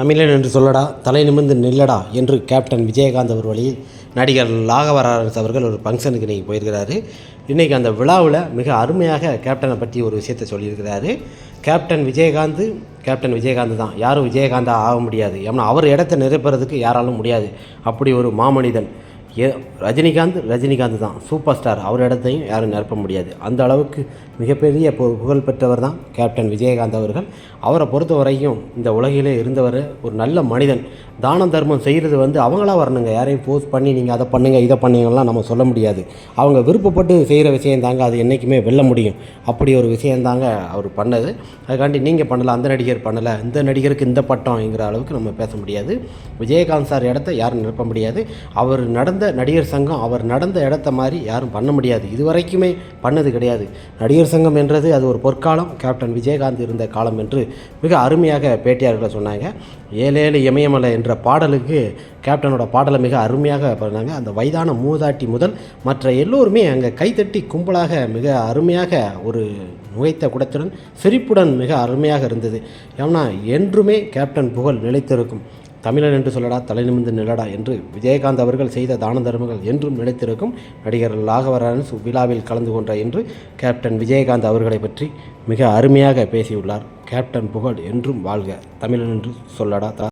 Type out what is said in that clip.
தமிழன் என்று சொல்லடா தலை நிமிர்ந்து நில்லடா என்று கேப்டன் விஜயகாந்த் அவர் வழியில் நடிகர் லாகவராஜ் அவர்கள் ஒரு ஃபங்க்ஷனுக்கு இன்றைக்கி போயிருக்கிறாரு. இன்றைக்கி அந்த விழாவில் மிக அருமையாக கேப்டனை பற்றி ஒரு விஷயத்தை சொல்லியிருக்கிறாரு. கேப்டன் விஜயகாந்த் கேப்டன் விஜயகாந்த் தான். யாரும் விஜயகாந்தாக ஆக முடியாது. ஏன்னா அவர் இடத்த நிரப்புறதுக்கு யாராலும் முடியாது. அப்படி ஒரு மாமனிதன். ஏ ரஜினிகாந்த் ரஜினிகாந்த் தான் சூப்பர் ஸ்டார். அவர் இடத்தையும் யாரும் நிரப்ப முடியாது. அந்த அளவுக்கு மிகப்பெரிய பு- புகழ் பெற்றவர் தான் கேப்டன் விஜயகாந்த் அவர்கள். அவரை பொறுத்த வரைக்கும் இந்த உலகிலே இருந்தவர் ஒரு நல்ல மனிதன். தானம் தர்மம் செய்கிறது வந்து அவங்களா வரணுங்க. யாரையும் போஸ்ட் பண்ணி நீங்கள் அதை பண்ணுங்கள் இதை பண்ணுங்கலாம் நம்ம சொல்ல முடியாது. அவங்க விருப்பப்பட்டு செய்கிற விஷயம் தாங்க அது என்றைக்குமே வெல்ல முடியும். அப்படி ஒரு விஷயந்தாங்க அவர் பண்ணது. அதுக்காண்டி நீங்கள் பண்ணல அந்த நடிகர் பண்ணலை இந்த நடிகருக்கு இந்த பட்டம்ங்கிற அளவுக்கு நம்ம பேச முடியாது. விஜயகாந்த் சார் இடத்த யாரும் நிரப்ப முடியாது. அவர் நடந்த நடிகர் சங்கம் அவர் நடந்த இடத்த மாதிரி யாரும் பண்ண முடியாது. இது வரைக்குமே பண்ணது கிடையாது. நடிகர் சங்கம் என்றது அது ஒரு பொற்காலம். கேப்டன் விஜயகாந்த் இருந்த காலம் என்று மிக அருமையாக பேட்டியாளர்களை சொன்னாங்க. ஏழேழு இமயமலை என்ற பாடலுக்கு கேப்டனோட பாடலை மிக அருமையாக பண்ணாங்க. அந்த வயதான மூதாட்டி முதல் மற்ற எல்லோருமே அங்கே கைத்தட்டி கும்பலாக மிக அருமையாக ஒரு நுகைத்த குடத்துடன் சிரிப்புடன் மிக அருமையாக இருந்தது. ஏன்னா என்றுமே கேப்டன் புகழ் நிலைத்திருக்கும். தமிழன் என்று சொல்லடா தலை நிமிர்ந்து நிலடா என்று விஜயகாந்த் அவர்கள் செய்த தான தர்மங்கள் என்றும் நிலைத்திருக்கும் நடிகர் லாகவரன் விழாவில் கலந்து கொண்ட என்று கேப்டன் விஜயகாந்த் அவர்களை பற்றி மிக அருமையாக பேசியுள்ளார். கேப்டன் புகழ் என்றும் வாழ்க. தமிழன் என்று சொல்லடா